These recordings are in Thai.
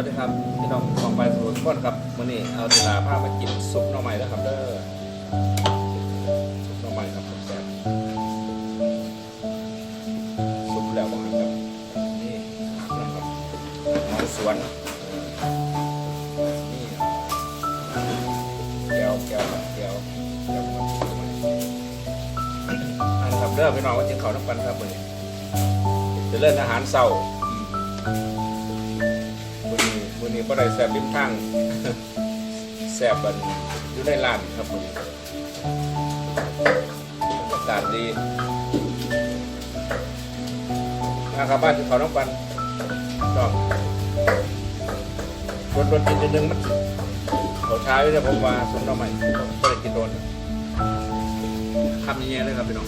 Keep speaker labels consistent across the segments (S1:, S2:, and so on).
S1: วัสดีครับพี่น้องของไปสู่ทุกคนครับวันนี้เอาเวลาพามากินซุปหน่อไม้แล้วครับเด้อซุปหน่อไม้ครับผมแซ่บซุปแล้วบ้างครับนี่นะครับหอยสวนนี่แก้วแก้วครับแก้วแก้วครับอันครับเด้อพี่น้องว่ากินข้าวน้ำกันครับวันนี้จะเล่นอาหารเช้า มือนี้มือนี้ก็ได้แซ่บริมทางแซ่บบันอยู่ในร้านครับมือนี้บรรยากาศดีนะครับบ้านที่เขาน้องปันชอบรถรถกินนิดนึงมันเขาช้าไว้เนี่ยผมว่าสมน้ำใหม่ก็เลยกินโดนทำยังไงเลยครับพี่น้อง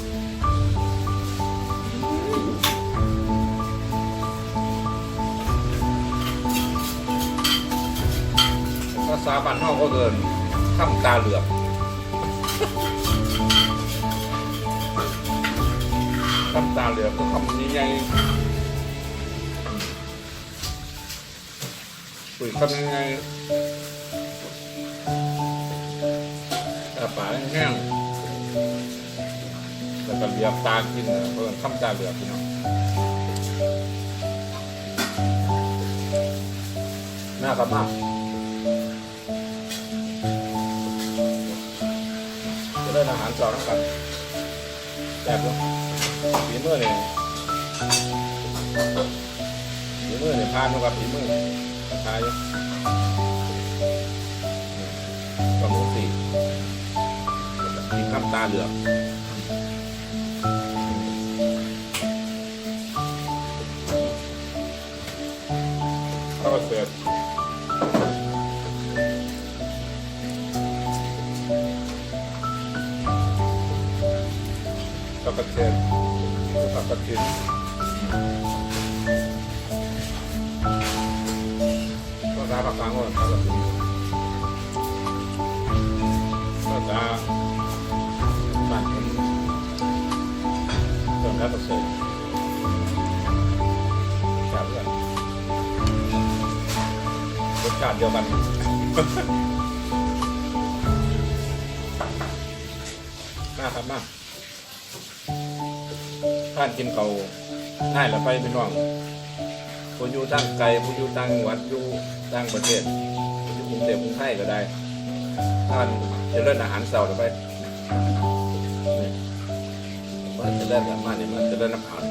S1: ษาบ้านเฮาก็เกินข้ามตาเหลือบคำตาเหลือบก็คำนี้ไงปุ๋ยคำยังไงตาป่าแห้งแล้วก็เหลือบตากินนะเพื่อนคำตาเหลือบพี่น้องน่ากับมาก จะได้อาหารจอน้ำกันแบบเนาะฝีมือเนี่ยฝีมือเนี่ยพานมากับฝีมือทายอยู่ก็หมูสีกินข้ามตาเหลือก ข้าวกระเทียมผักกระถินก็ตาผักกลางก่อนผักกระถินก็ตาบ้านผมเพิ่มแล้วก็เสร็จจับเลยรสชาติเดียวกันมากครับมาก ท่านกินเขาง่ายละไปพี่น้องผู้อยู่ตั้งไกลผู้อยู่ตั้งวัดอยู่ตั้งประเทศผู้อยู่กรุงเทพกรุงไทยก็ได้ท่านจะเล่นอาหารเสาร์หรือไปนี่านจะเล่นแบบมาเนี่ยมันจะเล่นน้ำขาว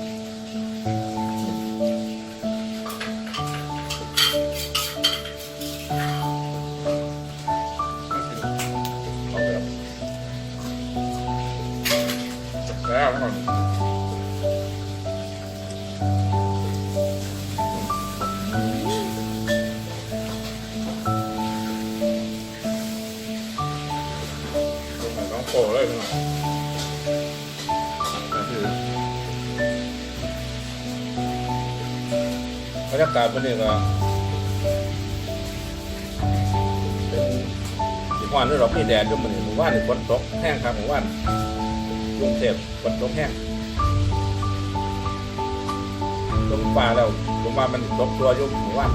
S1: บรรยากาศวันนี้ก็เป็นสีหวานด้วยหรอกมีแดดด้วยมันหมู่บ้านนี่ฝนตกแห้งครับหมู่บ้านกรุงเทพฝนตกแห้งลงป่าแล้วลงมามันตกตัวอยุ่หมู่บ้าน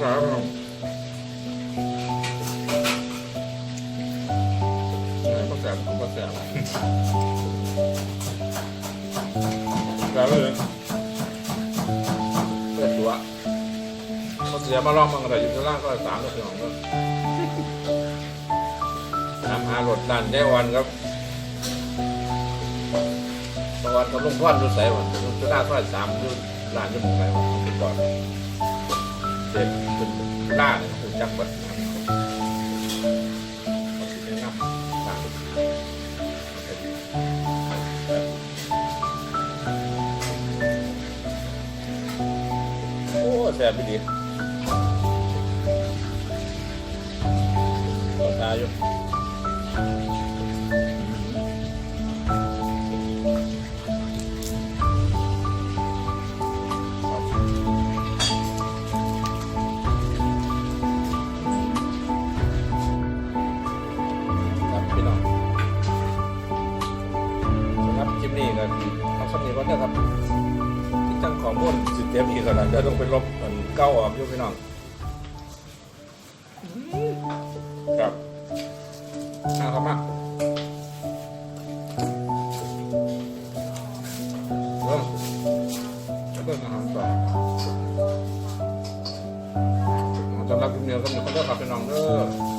S1: สาวสาวเราอาหารภาษาของภาษาแล้วเลยเปิดตัวเขาเสียมาลองมังอะไรอยู่ข้างล่างก็สามก็ถึงของก็นำหารถดันแย่วันครับประวัติเขาลงทอดดูใส่วันจุฬาทอดสามดูร้านจะมองไรวันเป็นก่อน เด็กเป็นล่าเนี่ยคือจักรบัดเขาสิแนะนำต่างโอ้แซ่บดีต่อตาอยู่ สำเนียงก่อนเด้อครับที่ตั้งของบนสิเต็มอีกขล้วนะเดี๋ยต้องไปลบเก้าออกยกพี่น้องครับน่าครับมากเริ่มเริ่มอาหารต่อสำหรับคุณเนียวก็มีคนเลือกขับไปน้องเด้อ